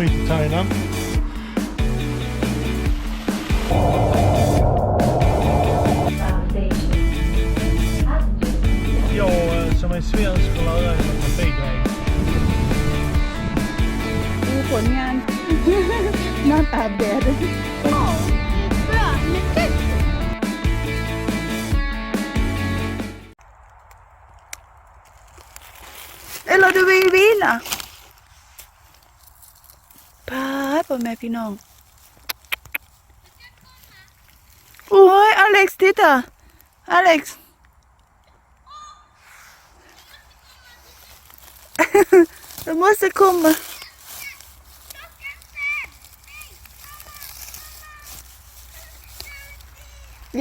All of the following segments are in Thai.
we to Thailand. Jag eh, som är svensk får lära mig trafikregler. ดูผลงานนอนอาบแดด Bra, mycket. เอ้ยเราดูวีวีล่ะพาด พ่อแม่พี่น้องโอ้ยอเล็กซ์ติตาอเล็กซ์ Du måste komma.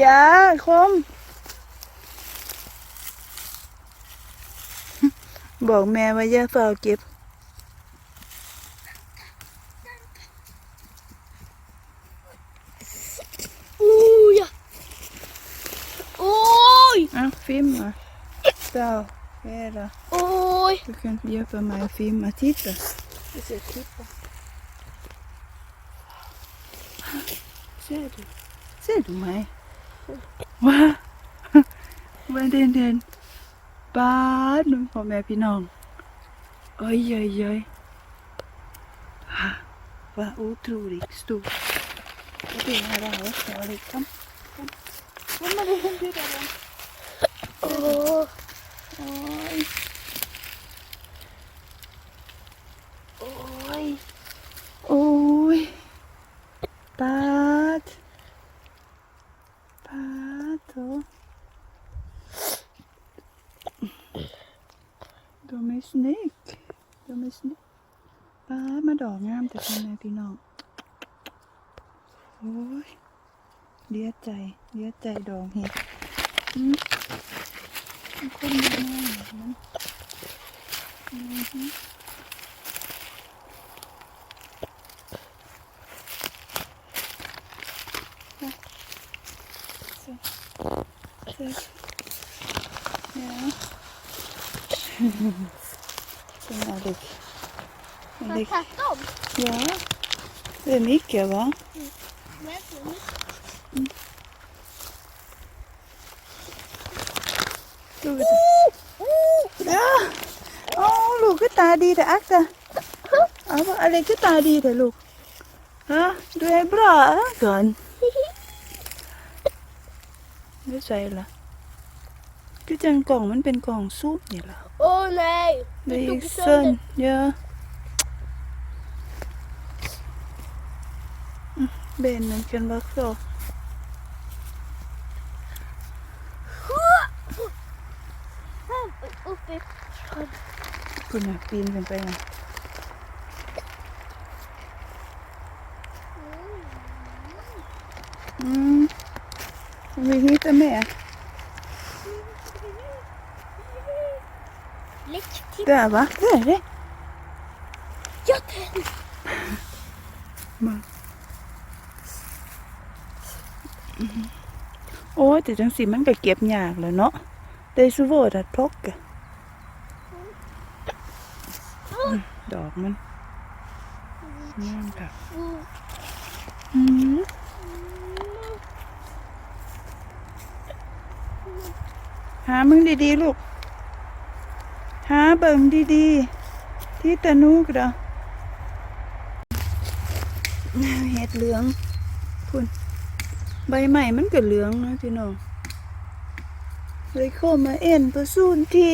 Ja, kom. บอกแม่ว่าอย่าเฝ้าเก็บ Oh, ja. Oj, อะ filma. Så, Vera. oj. Du kan hjälpa mig att filma. Titta. Jag ska titta. Ser du? Ser du mig? Va? Vad är den den? บ้านมึงพ่อแม่พี่น้องเอ้ยเอ้ยเอ้ยฮะว่า otroligt stor och det här โอ้โโอ้ยโอ้ยโอ้ยปาดปาดโถดมิสนิกดมิสนิกปาดมาดอกงามแต่ทำไงพี่น้องโอ้ยเลี้ยใจเลี้ยใจดอกเห็ด คนมาแน่มันอือฮึไปเสร็จเสร็จเดี๋ยว Den är lik. Den är Har lik. du tagit dem? Ja, det är mycket va? Men, Du vet. Ja. Åh, ลูกก็ตาดีแต่อักตาเอาว่าอะไรก็ตาดีแต่ลูกฮะดูไอ้บราก่อนไม่ใช่ละก็จังกล่องมันเป็นกล่องซุปนี่ล่ะ Åh nej. det Du gick tog sönder sönder. ja Mm, benen kan vara kvar Uppe. คุณน่ะปีนขึ้นไปนะอืมวิธีแต่แม่ Läck till. เด้อวะเด้อเด้ Jag tänder. มาโอ้ยแต่จังสิมันก็เก็บยากแหล้วเนาะได้ซูโวดัดพลกอะอืม ดอกมันงามค่ะอืมหามึงดีๆลูก หาเบิ่งดีๆ ที่ตะนูกเด้อเห็ดเหลืองคุณใบใหม่มันก็เหลืองนะพี่น้องเลยเข้ามาเอ็นประสูนที่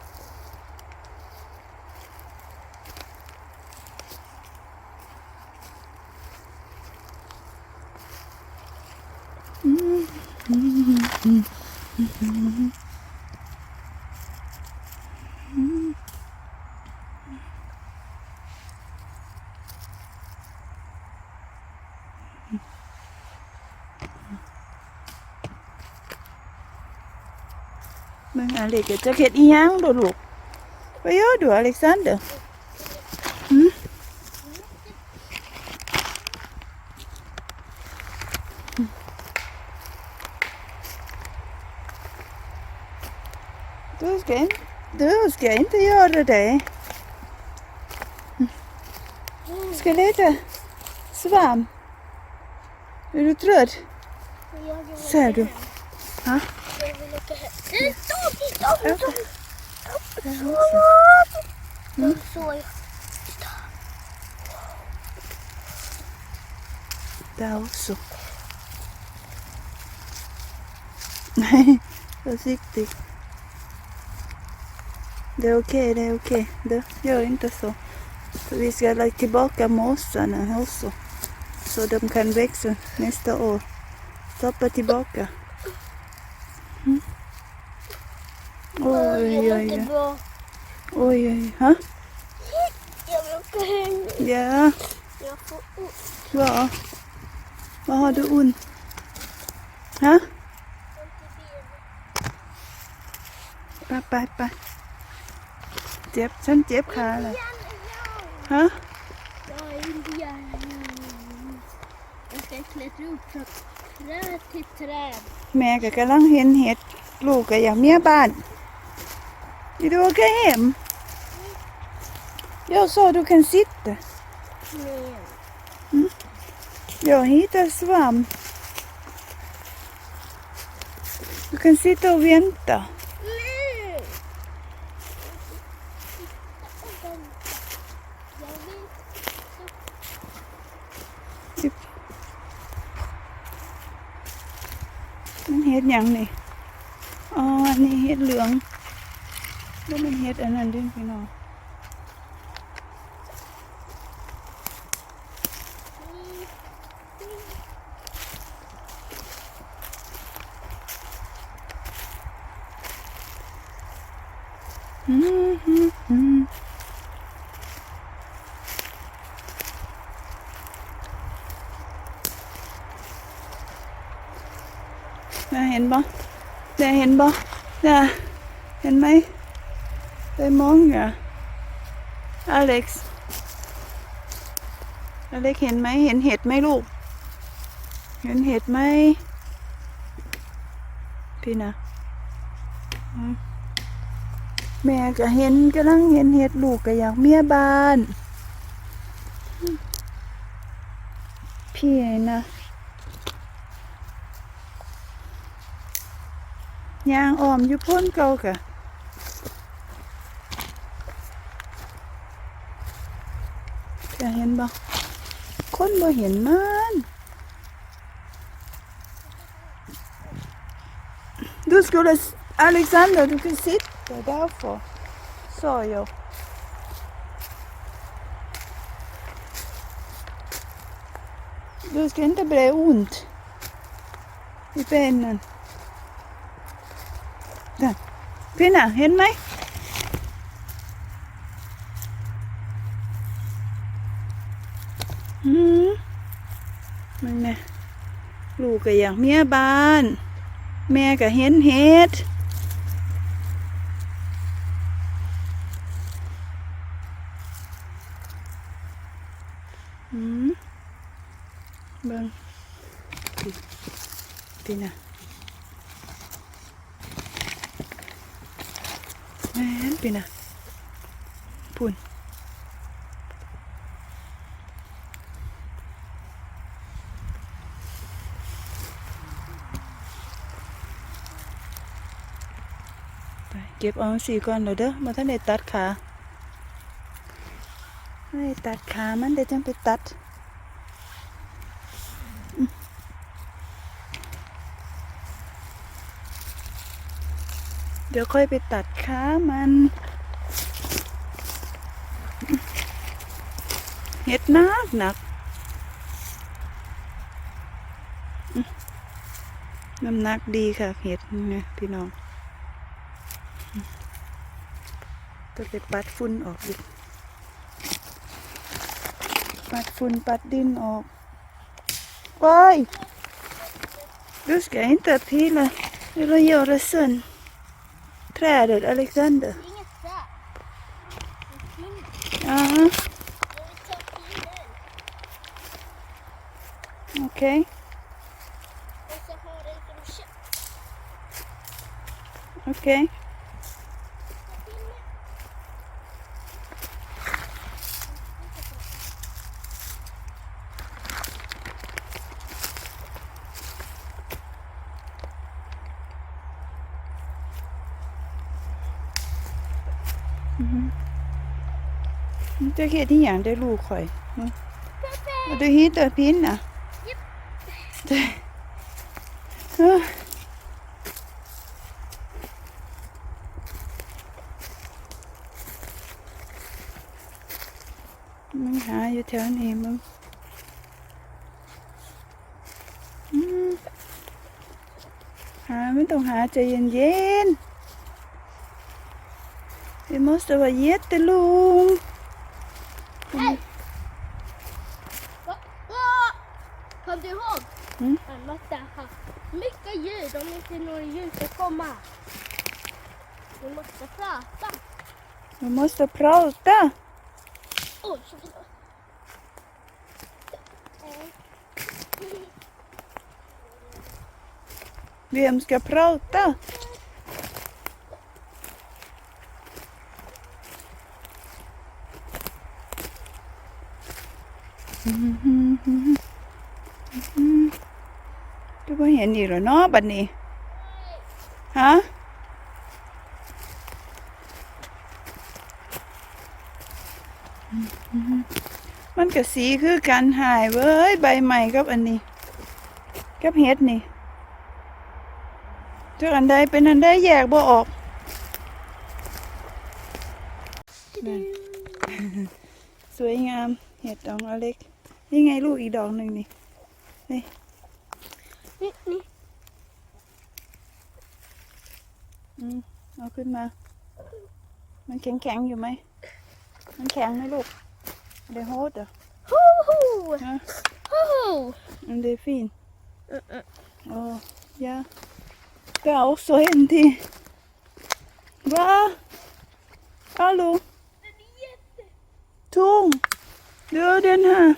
มึงอเล็กจะเข็ดอีหยังโดลูกไปโยดูอเล็กซานเดอร์หืม Du ska, in, du ska inte göra det. Du ska leta svamp. Är du trött? Ser du? Ja. Jag vill De. Där också. Nej, försiktigt. Det är okej, det är okej. Det, gör inte så. För vi ska lägga tillbaka mossarna också. Så de kan växa nästa år. Stoppa tillbaka. Oj, Jag oj, mår oj. inte oj. bra. Oj, oj. Ha? Jag vill åka hem. Ja, Jag får ont. vad? Vad har du ont? Ha? ไปไปไปเจ็บฉันเจ็บขาเลยฮะ Jag är indian. Jag ska klättra upp från träd till träd. แม่ก็กำลังเห็นเห็ดลูกก็อยากเมียบ้าน อยู่ดูก็เห็ม Jag sa du kan sitta. Men Jag hittar svamp. Du kan sitta och vänta. Nej! Jag vill... Typ. มันเห็ แล้วมันเห็ดอันนั้นด้วยพี่น้องอืมอืมอืมน่าเห็นบ่น่าเห็นบ่น่าเห็นไหม ไปมองอะอเล็กอเล็กเห็นไหมเห็นเห็ดไหมลูก เห็นเห็ดไหมพี่นะแม่ก็เห็นกำลังเห็นเห็ดลูกก็อยากเมียบ้าน พี่นะยางอ้อมอยู่พ้นเก่ากะ จะเห็นบ่คนบ่เห็นมัน Du skulle, s- Alexander, du kan sitta därför, sa jag. Du ska inte bli ont i benen. Där. Pinna, เห็ มอืมมันไงลูกก็อยากเมียบ้าน แม่ก็เห็นเห็ดอืมเบิ่งพี่พี่น่ะแม่ตีน่ะพุ่น เก็บเอาสีก่อนเดี๋ยวเด้อมาท่านได้ตัดขาไม่ตัดขามันเดี๋ยวจังไปตัดเดี๋ยวค่อยไปตัดขามัน เห็ดหนักหนัก น้ำหนักดีค่ะ เห็ดเนี่ยพี่น้อง ต้องไปปัดฝุ่นออกอีกปัดฝุ่นปัดดินออกว้าย Du ska inte till eller göra sen. trädet, Alexander? Inget där. Det เฮ็ดอีหยังได้ลูกข่อยหึเอาดูฮีตัวพินน่ะเด้เอ้อมึงหาอยู่แถวนี้มึงอืมหาไม่ต้องหาใจเย็นๆ Det måste vara jättelugnt. Hej! Va? Kom du ihåg? Mm. Man måste ha mycket ljud om inte några ljud ska komma. Vi måste prata. Du måste prata. Oj, förlåt. Vem ska prata? Du var เห็นอีกแล้วเนาะบัดนี้ ฮะมันก็สีคือกันหายเว้ย ใบใหม่กับอันนี้ กับเฮ็ดนี่จากอันใดเป็นอันใดแยกบ่ออก นั่น สวยงาม เห็ดดอกอเล็ก นี่ไงลูกอีกดอกหนึ่งนี่ Ni, ni. อืมเอาขึ้นมา มันแข็งแข็งๆอยู่ไหม มันแข็งไหมลูก เดโฮดเหรอ Hoho! ฮะ Hoho! อันเดฟิน Mm-mm. Oh, ja. Det er også en til. Hva? Hallo? Den är jätte... Tung. Du har den her.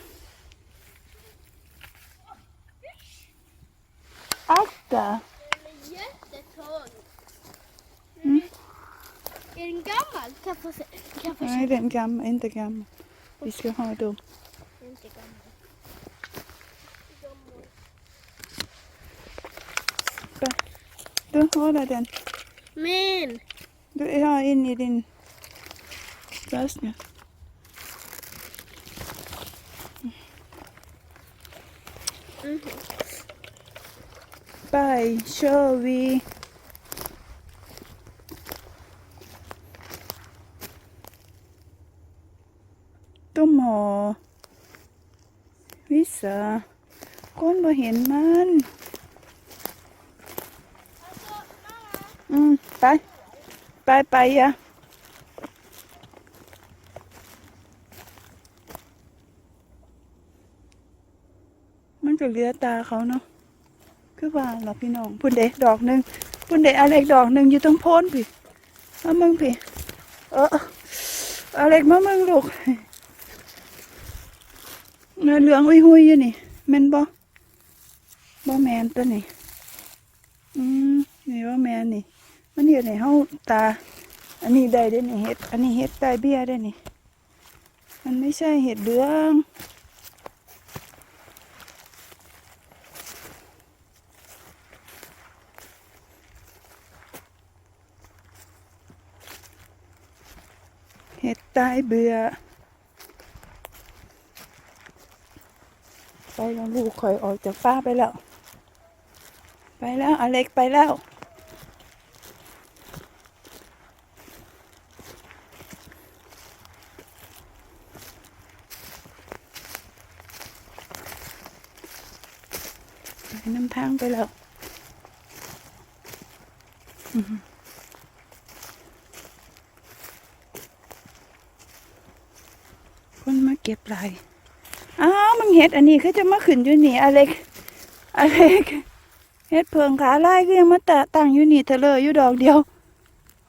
Akta. Den är jättetung. Mm. Är den gammal? Kan jag få se? Kan jag få se? Nej, den gammal, inte gammal. Vi ska ha dem. Inte gammal. Du håller den. Men! Du har in i din flaska. Mhm. Bye, kör vi. De har vissa คนบ่เห็นมัน Alltså, mamma. อืมไป ไปไปอะ ก็เหลือตาเขาเนาะคือว่าล่ะพี่น้องพุ่นเดดอกหนึ่งพุ่นเดอะไรดอกหนึ่งอยู่ตรงโพนพี่มามึงพี่เอออะไรมามึงลูกเนื้อเหลืองอุ้ยหุยอยู่นี่แมนบ่บ่แมนตัวนี่อืมนี่ว่าแมนนี่มันอยู่ในห้องตา อันนี้ได้ได้นี่เห็ด อันนี้เห็ดใต้เบี้ยได้นี่ มันไม่ใช่เห็ดเหลือง เห็ดใต้เบื่อไปแล้วลูกคอยออกจากป้าไปแล้ว ไปแล้วอเล็กไปแล้ว ไปน้ำทางไปแล้ว อืมา เก็บไรอ้าวมึงเห็ดอันนี้เขาจะมาขึ้นอยู่นี่อเล็กอเล็กเห็ดเพิงขาไลายก็ยังมาตะตั้งอยู่นี่เถอะเลยอยู่ดอกเดียว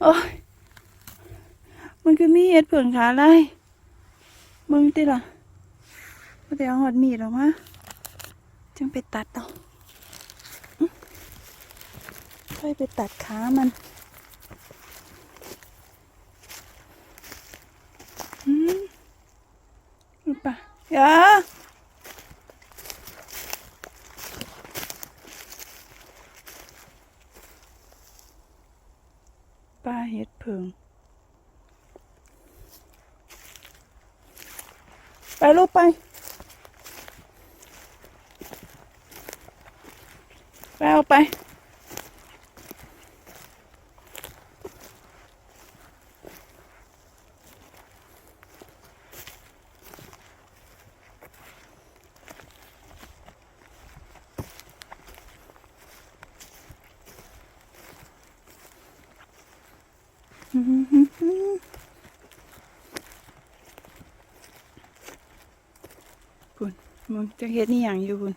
โอ้ยมันคือมีเห็ดเผิงขาไลายมึงติล่ะบ่ได้เอาหอดมีดออกมาจึงไปตัดเอาอื้อค่อยไปตัดขามันอืมนี่ปะ อย่าปลาเห็ดเผิงไปลูกไป ไปเอาไป คุณมึง จะเฮ็ดนี่อย่างอยู่คุณ